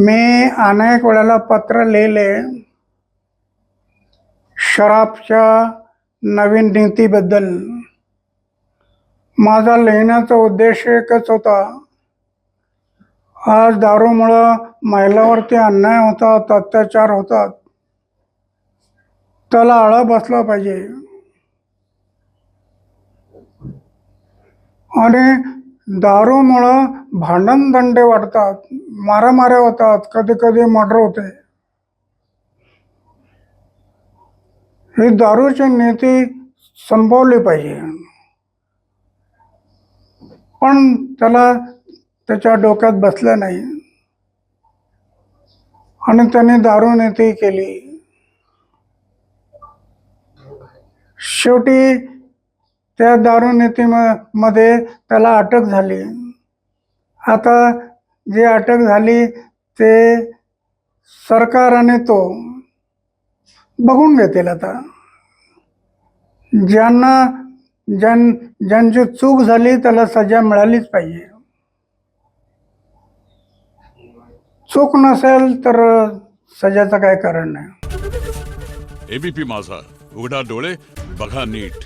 मी अनेक वेळेला पत्र लिहिले. शराबच्या नवीन नीतीबद्दल. माझा लिहिण्याचा उद्देश एकच होता. आज दारूमुळं महिलावरती अन्याय होतात अत्याचार होतात. त्याला आळा बसला पाहिजे. आणि दारूमुळं भांडणदंडे वाढतात मारामाऱ्या होतात कधी कधी मर्डर होते. ही दारूची नीती संपवली पाहिजे. पण त्याला त्याच्या डोक्यात बसलं नाही. आणि त्याने दारू नीती केली. शेवटी त्या दारू नीतीमध्ये त्याला अटक झाली. आता जी अटक झाली ते सरकारने तो बघून घेतील आता. ज्यांना ज्यां ज्यांची चूक झाली त्याला सजा मिळालीच पाहिजे. चूक नसेल तर सजाचं काय कारण नाही. एबीपी माझा. उघडा डोळे बघा नीट.